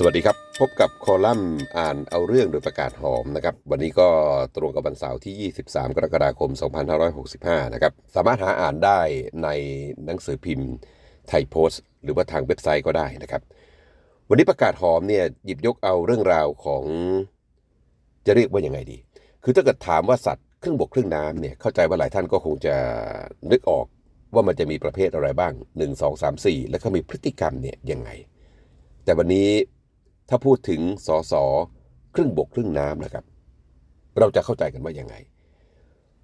สวัสดีครับ พบกับคอลัมน์อ่านเอาเรื่องโดยประกาศหอมนะครับ วันนี้ก็ตรงกับวันเสาร์ที่ 23 กรกฎาคม 2565 นะครับ สามารถหาอ่านได้ในหนังสือพิมพ์ไทยโพสต์ หรือว่าทางเว็บไซต์ก็ได้นะครับ วันนี้ประกาศหอมเนี่ยหยิบยกเอาเรื่องราวของจะเรียกว่ายังไงดี คือถ้าเกิดถามว่าสัตว์ครึ่งบกครึ่งน้ำเนี่ยเข้าใจว่าหลายท่านก็คงจะนึกออกว่ามันจะมีประเภทอะไรบ้าง 1 2 3 4 แล้วก็มีพฤติกรรมเนี่ยยังไง แต่วันนี้ ถ้าพูดถึงสอสอครึ่งบกครึ่งน้ำนะครับ เราจะเข้าใจกันว่ายังไง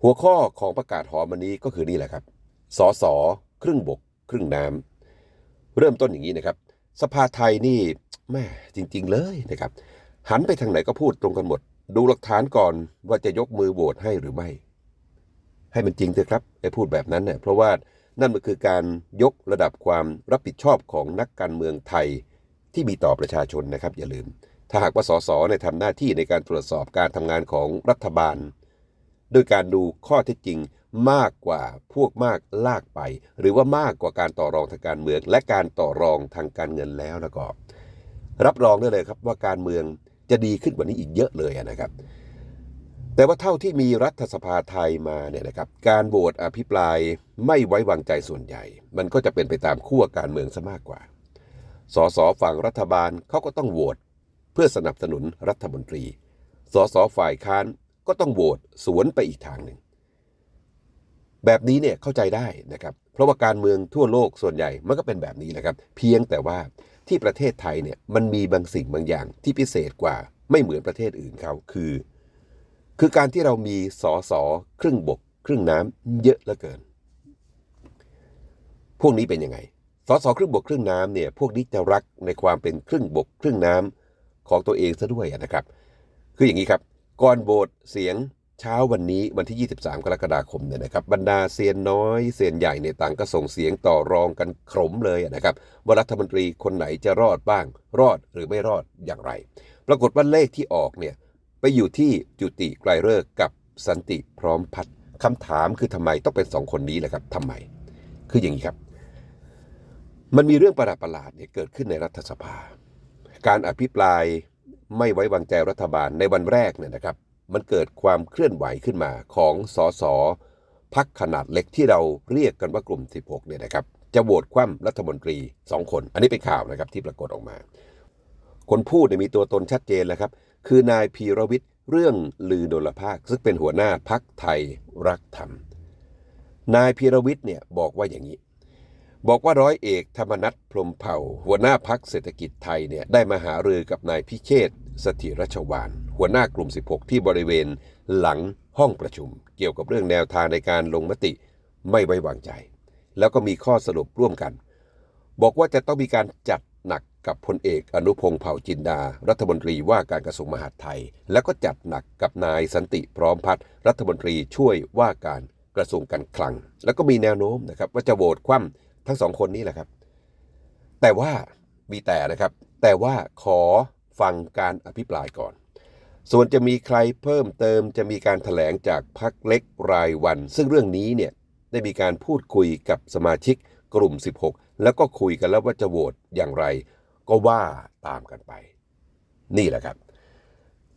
หัวข้อของประกาศหอมันนี้ก็คือนี่แหละครับสอสอครึ่งบก ครึ่งน้ำเริ่มต้นอย่างนี้นะครับ สภาไทยนี่แม่จริง ๆ เลยนะครับ หันไปทางไหนก็พูดตรงกันหมด ดูหลักฐานก่อนว่าจะยกมือโหวตให้หรือไม่ ให้มันจริงเถอะครับไอ้พูดแบบนั้นเนี่ยเพราะว่านั่นมันคือการยกระดับความรับผิดชอบของนักการเมืองไทย ที่มีต่อประชาชนนะครับ อย่าลืม ถ้าหากว่าสสในทำหน้าที่ในการตรวจสอบการทำงานของรัฐบาลโดยการดูข้อเท็จจริงมากกว่าพวกมากลากไป หรือว่ามากกว่าการต่อรองทางการเมือง และการต่อรองทางการเงินแล้วแล้วก็รับรองได้เลยครับว่าการเมืองจะดีขึ้นกว่านี้อีกเยอะเลยนะครับ แต่ว่าเท่าที่มีรัฐสภาไทยมาเนี่ยนะครับ การโหวตอภิปรายไม่ไว้วางใจส่วนใหญ่ มันก็จะเป็นไปตามขั้วการเมืองซะมากกว่า สสฝั่งรัฐบาลเขาก็ต้องโหวตเพื่อสนับสนุนรัฐมนตรี สสฝ่ายค้านก็ต้องโหวตสวนไปอีกทางหนึ่ง แบบนี้เนี่ยเข้าใจได้นะครับ เพราะว่าการเมืองทั่วโลกส่วนใหญ่มันก็เป็นแบบนี้แหละครับ เพียงแต่ว่าที่ประเทศไทยเนี่ยมันมีบางสิ่งบางอย่างที่พิเศษกว่าไม่เหมือนประเทศอื่นเขาคือ คือการที่เรามีสอสอครึ่งบก ครึ่งน้ำเยอะเหลือเกิน พวกนี้เป็นยังไง สสครึ่งบกครึ่งน้ำเนี่ยพวกนี้จะรักในความเป็นครึ่งบกครึ่งน้ำของตัวเองซะด้วยนะครับ คืออย่างนี้ครับ ก่อนโหวตเสียงเช้าวันนี้วันที่ 23 กรกฎาคมเนี่ยนะครับบรรดาเซียนน้อยเซียนใหญ่เนี่ยต่างก็ส่งเสียงต่อรองกันขมเลยนะครับว่ารัฐมนตรีคนไหนจะรอดบ้าง รอดหรือไม่รอดอย่างไร ปรากฏว่าเลขที่ออกเนี่ยไปอยู่ที่จุติไกลเลิกกับสันติพร้อมพัฒน์คำถามคือทำไมต้องเป็นสองคนนี้แหละครับทำไม คืออย่างนี้ครับ มันมีเรื่องประหลาดๆเนี่ยเกิดขึ้นในรัฐสภา การอภิปรายไม่ไว้วางใจรัฐบาลในวันแรกเนี่ยนะครับ มันเกิดความเคลื่อนไหวขึ้นมาของสสพักขนาดเล็กที่เราเรียกกันว่ากลุ่ม 16 เนี่ยนะครับ จะโหวตคว่ำรัฐมนตรี 2 คน อันนี้เป็นข่าวนะครับที่ปรากฏออกมา คนพูดเนี่ยมีตัวตนชัดเจนแล้วครับ คือนายพีรวิทย์เรื่องลือดลภาค ซึ่งเป็นหัวหน้าพักไทยรักธรรม นายพีรวิทย์เนี่ยบอกว่าอย่างนี้ บอกว่าร้อยเอกธรรมนัฐพรมเผ่า หัวหน้าพักเศรษฐกิจไทยเนี่ยได้มาหารือกับนายพิเชษสถิรชวานหัวหน้ากลุ่ม 16 ที่บริเวณหลังห้องประชุม เกี่ยวกับเรื่องแนวทางในการลงมติไม่ไว้วางใจ แล้วก็มีข้อสรุปร่วมกัน บอกว่าจะต้องมีการจัดหนักกับพลเอกอนุพงศ์เผ่าจินดา รัฐมนตรีว่าการกระทรวงมหาดไทย แล้วก็จัดหนักกับนายสันติพร้อมพัฒน์รัฐมนตรีช่วยว่าการกระทรวงการคลัง แล้วก็มีแนวโน้มนะครับว่าจะโหวตคว่ำ ทั้งสองคนนี้แหละครับ แต่ว่ามีแต่นะครับ แต่ว่าขอฟังการอภิปรายก่อน ส่วนจะมีใครเพิ่มเติมจะมีการถแถลงจากพักเล็กรายวัน ซึ่งเรื่องนี้เนี่ยได้มีการพูดคุยกับสมาชิกกลุ่ม 16 แล้วก็คุยกันแล้วว่าจะโหวตอย่างไร ก็ว่าตามกันไป นี่แหละครับ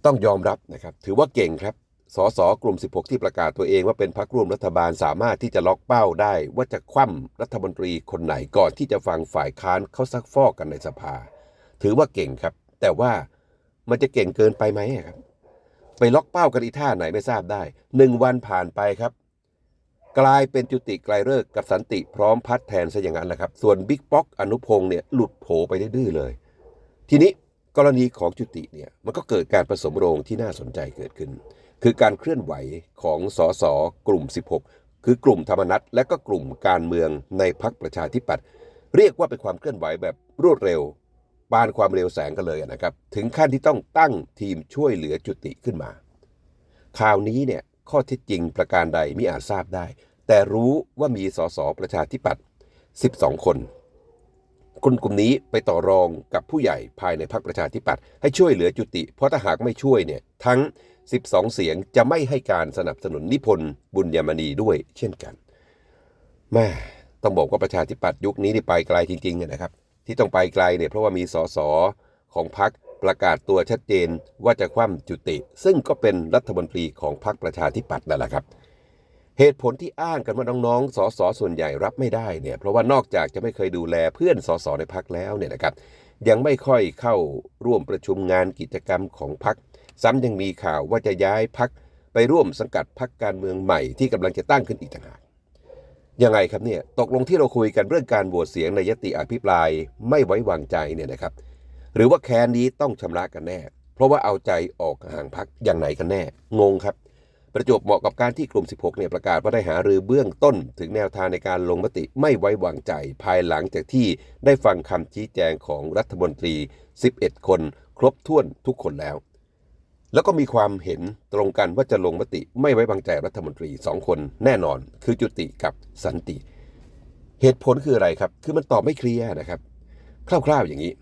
ต้องยอมรับนะครับ ถือว่าเก่งครับ สสกลุ่ม 16 ที่ประกาศตัวเองว่าเป็นพรรคร่วมรัฐบาลสามารถที่จะล็อกเป้าได้ ว่าจะคว่ำรัฐมนตรีคนไหนก่อนที่จะฟังฝ่ายค้านเขาซักฟอกกันในสภา ถือว่าเก่งครับ แต่ว่ามันจะเก่งเกินไปไหมครับ ไปล็อกเป้ากันอีท่าไหนไม่ทราบได้หนึ่งวันผ่านไปครับ กลายเป็นจุติไกลเลิกกับสันติพร้อมพัดแทนซะอย่างนั้นแหละครับ ส่วนบิ๊กป๊อกอนุพงศ์เนี่ยหลุดโผไปดื้อๆเลย ทีนี้กรณีของจุติเนี่ยมันก็เกิดการผสมโรงที่น่าสนใจเกิดขึ้น คือการเคลื่อนไหวของสสกลุ่ม 16 คือกลุ่มธรรมนัตและก็กลุ่มการเมืองในพักประชาธิปัตย์เรียกว่าเป็นความเคลื่อนไหวแบบรวดเร็วปานความเร็วแสงกันเลยนะครับ ถึงขั้นที่ต้องตั้งทีมช่วยเหลือจุติขึ้นมา ข่าวนี้เนี่ยข้อเท็จจริงประการใดมิอาจทราบได้ แต่รู้ว่ามีสสประชาธิปัตย์12 คนคนกลุ่มนี้ไปต่อรองกับผู้ใหญ่ภายในพรรคประชาธิปัตย์ให้ช่วยเหลือจุติ เพราะถ้าหากไม่ช่วยเนี่ยทั้ง 12 เสียงจะไม่ให้การสนับสนุนนิพนธ์บุญยมณีด้วยเช่นกันแม่ต้องบอกว่าประชาธิปัตย์ยุคนี้นี่ไปไกลจริงๆนะครับ ที่ต้องไปไกลเนี่ยเพราะว่ามีสสขของพรรคประกาศตัวชัดเจนว่าจะคว่ำจุติ ซึ่งก็เป็นรัฐมนตรีของพรรคประชาธิปัตย์นั่นแหละครับ เหตุผลที่อ้างกันว่าน้องๆสสส่วนใหญ่รับไม่ได้เนี่ยเพราะว่านอกจากจะไม่เคยดูแลเพื่อนสสในพักแล้วเนี่ยนะครับ ยังไม่ค่อยเข้าร่วมประชุมงานกิจกรรมของพัก ซ้ำยังมีข่าวว่าจะย้ายพักไปร่วมสังกัดพักการเมืองใหม่ที่กำลังจะตั้งขึ้นอีกต่างหากยังไงครับเนี่ยตกลงที่เราคุยกันเรื่องการโหวตเสียงในยติอภิปรายไม่ไว้วางใจเนี่ยนะครับ หรือว่าแค้นนี้ต้องชำระกันแน่ เพราะว่าเอาใจออกห่างพักอย่างไหนกันแน่ งงครับ ประจวบเหมาะกับการที่กลุ่ม 16เนี่ยประกาศว่าได้หารือเบื้องต้น ถึงแนวทางในการลงมติไม่ไว้วางใจ ภายหลังจากที่ได้ฟังคำชี้แจงของรัฐมนตรี 11 คน ครบถ้วนทุกคนแล้ว แล้วก็มีความเห็นตรงกันว่าจะลงมติไม่ไว้วางใจรัฐมนตรีสองคนแน่นอน คือจุติกับสันติ เหตุผลคืออะไรครับ คือมันตอบไม่เคลียร์นะครับ คร่าวๆอย่างนี้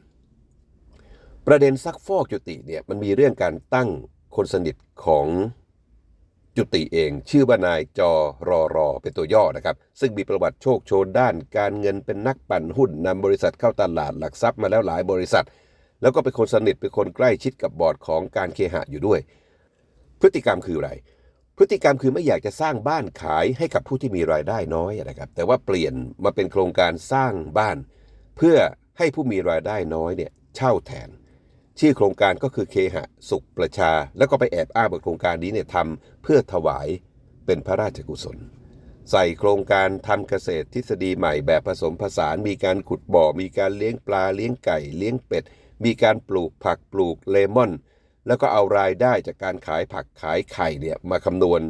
ประเด็นซักฟอกจุติเนี่ยมันมีเรื่องการตั้งคนสนิทของจุติเอง ชื่อว่านายจอรอรอเป็นตัวย่อนะครับ ซึ่งมีประวัติโชคโชนด้าน การเงินเป็นนักปั่นหุ้นนำบริษัทเข้าตลาดหลักทรัพย์มาแล้วหลายบริษัท แล้วก็เป็นคนสนิทเป็นคนใกล้ชิดกับบอร์ดของการเคหะอยู่ด้วย พฤติกรรมคืออะไร พฤติกรรมคือไม่อยากจะสร้างบ้านขายให้กับผู้ที่มีรายได้น้อยนะครับ แต่ว่าเปลี่ยนมาเป็นโครงการสร้างบ้าน เพื่อให้ผู้มีรายได้น้อยเนี่ยเช่าแทน ชื่อโครงการก็คือเคหะสุขประชา แล้วก็ไปแอบอ้างว่าโครงการนี้เนี่ยทำเพื่อถวายเป็นพระราชกุศล ใส่โครงการทำเกษตรทฤษฎีใหม่แบบผสมผสาน มีการขุดบ่อ มีการเลี้ยงปลาเลี้ยงไก่ เลี้ยงเป็ด มีการปลูกผักปลูกเลมอน แล้วก็เอารายได้จากการขายผักขายไข่เนี่ยมาคำนวณ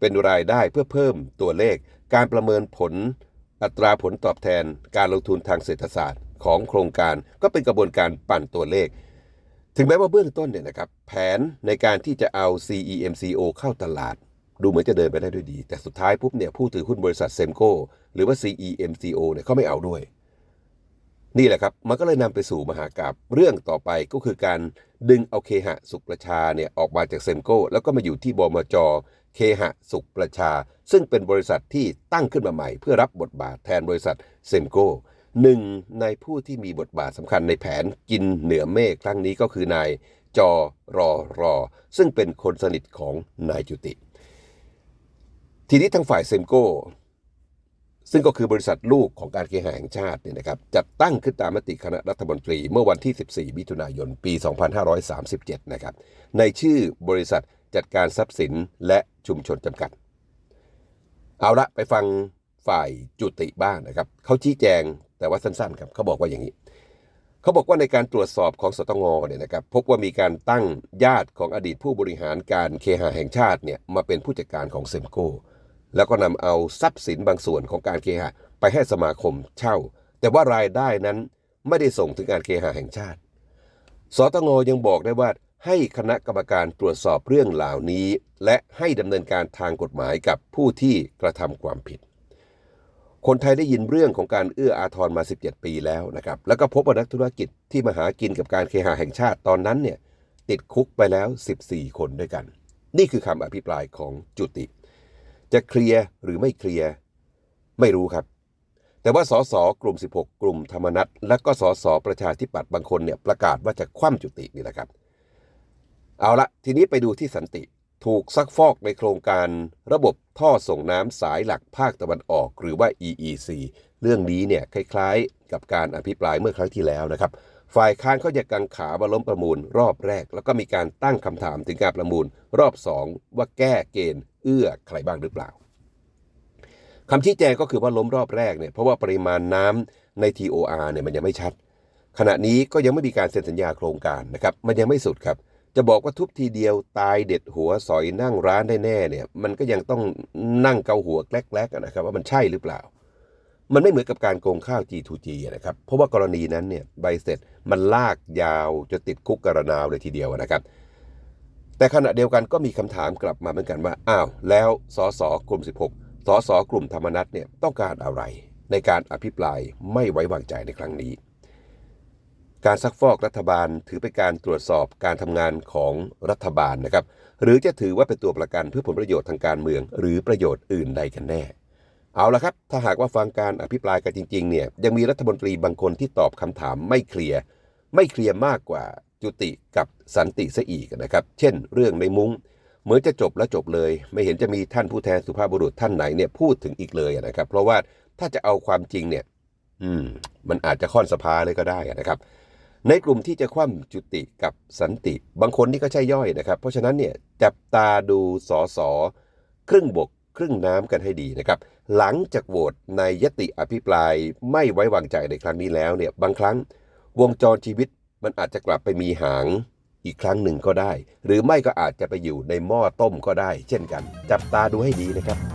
เป็นรายได้เพื่อเพิ่มตัวเลข การประเมินผลอัตราผลตอบแทน การลงทุนทางเศรษฐศาสตร์ของโครงการก็เป็นกระบวนการปั่นตัวเลข ถึงแม้ว่าเบื้องต้นเนี่ยนะครับแผนในการที่จะเอา CEMCO เข้าตลาด ดูเหมือนจะเดินไปได้ด้วยดี แต่สุดท้ายปุ๊บเนี่ยผู้ถือหุ้นบริษัทเซมโกหรือว่า CEMCO เนี่ยเขาไม่เอาด้วย นี่แหละครับ มันก็เลยนำไปสู่มหากราบเรื่องต่อไปก็คือการดึงเอาเคหะสุขประชาเนี่ยออกมาจากเซมโกแล้วก็มาอยู่ที่บมจเคหะสุขประชา ซึ่งเป็นบริษัทที่ตั้งขึ้นมาใหม่ เพื่อรับบทบาทแทนบริษัทเซมโกหนึ่งในผู้ที่มีบทบาทสำคัญในแผนกินเหนือเมฆครั้งนี้ก็คือนายจอรอรอ ซึ่งเป็นคนสนิทของนายจุติ ทีนี้ทางฝ่ายเซมโก้ ซึ่งก็คือบริษัทลูกของการเคหะแห่งชาติเนี่ยนะครับจัดตั้งขึ้นตามมติคณะรัฐมนตรี เมื่อวันที่ 14 มิถุนายน ปี 2537 นะครับในชื่อบริษัทจัดการทรัพย์สินและชุมชนจำกัด เอาละไปฟังฝ่ายจุติบ้างนะครับเขาชี้แจงแต่ว่าสั้นๆครับเขาบอกว่าอย่างนี้เขาบอกว่าในการตรวจสอบของสตงเนี่ยนะครับพบว่ามีการตั้งญาติของอดีตผู้บริหารการเคหะแห่งชาติเนี่ยมาเป็นผู้จัดการของเซมโก แล้วก็นำเอาทรัพย์สินบางส่วนของการเคหะไปให้สมาคมเช่า แต่ว่ารายได้นั้นไม่ได้ส่งถึงการเคหะแห่งชาติ สตงยังบอกได้ว่าให้คณะกรรมการตรวจสอบเรื่องเหล่านี้ และให้ดำเนินการทางกฎหมายกับผู้ที่กระทำความผิด คนไทยได้ยินเรื่องของการเอื้ออาทรมา 17 ปีแล้วนะครับ แล้วก็พบว่านักธุรกิจที่มาหากินกับการเคหะแห่งชาติตอนนั้นเนี่ยติดคุกไปแล้ว 14 คนด้วยกัน นี่คือคำอภิปรายของจุติ จะเคลียร์หรือไม่เคลียร์ไม่รู้ครับ แต่ว่าสสกลุ่ม 16 กลุ่มธรรมนัตและก็สสประชาธิปัตย์บางคนเนี่ยประกาศว่าจะคว่ำจุตินี่แหละครับ เอาละทีนี้ไปดูที่สันติถูกซักฟอกในโครงการระบบท่อส่งน้ำสายหลักภาคตะวันออก หรือว่า EEC เรื่องนี้เนี่ยคล้ายๆ กับการอภิปรายเมื่อครั้งที่แล้วนะครับ ฝ่ายค้านเขาจะกังขาว่าล้มประมูลรอบแรก แล้วก็มีการตั้งคำถามถึงการประมูลรอบ 2 ว่าแก้เกณฑ์เอื้อใครบ้างหรือเปล่าคำชี้แจงก็คือว่าล้มรอบแรกเนี่ยเพราะว่าปริมาณน้ำใน TOR เนี่ยมันยังไม่ชัด ขณะนี้ก็ยังไม่มีการเซ็นสัญญาโครงการนะครับมันยังไม่สุดครับ จะบอกว่าทุบทีเดียวตายเด็ดหัวสอยนั่งร้านได้แน่เนี่ยมันก็ยังต้องนั่งเกาหัวแกลกๆนะครับว่ามันใช่หรือเปล่า มันไม่เหมือนกับการโกงข้าว G2G นะครับ เพราะว่ากรณีนั้นเนี่ยใบเสร็จมันลากยาวจะติดคุกกระนาวเลยทีเดียวนะครับ แต่ขณะเดียวกันก็มีคำถามกลับมาเหมือนกันว่า อ้าว แล้วสสกลุ่ม 16สสกลุ่มธรรมนัตเนี่ยต้องการอะไร ในการอภิปรายไม่ไว้วางใจในครั้งนี้ การซักฟอกรัฐบาลถือเป็นการตรวจสอบการทำงานของรัฐบาลนะครับ หรือจะถือว่าเป็นตัวประกันเพื่อผลประโยชน์ทางการเมือง หรือประโยชน์อื่นใดกันแน่ เอาละครับ ถ้าหากว่าฟังการอภิปรายกันจริงๆเนี่ยยังมีรัฐมนตรีบางคนที่ตอบคำถามไม่เคลียร์ไม่เคลียร์มากกว่าจุติกับสันติซะอีกนะครับ เช่น เรื่องในมุ้งเหมือนจะจบแล้วจบเลย ไม่เห็นจะมีท่านผู้แทนสุภาพบุรุษท่านไหนเนี่ยพูดถึงอีกเลยนะครับ เพราะว่าถ้าจะเอาความจริงเนี่ย อืม มันอาจจะค่อนสภาเลยก็ได้นะครับ ในกลุ่มที่จะคว่ำจุติกับสันติ บางคนนี่ก็ใช่ย่อยนะครับ เพราะฉะนั้นเนี่ยจับตาดูสอสอครึ่งบก ครึ่งน้ำกันให้ดีนะครับ หลังจากโหวตในยติอภิปรายไม่ไว้วางใจในครั้งนี้แล้วเนี่ยบางครั้งวงจรชีวิตมันอาจจะกลับไปมีหางอีกครั้งหนึ่งก็ได้ หรือไม่ก็อาจจะไปอยู่ในหม้อต้มก็ได้ เช่นกัน จับตาดูให้ดีนะครับ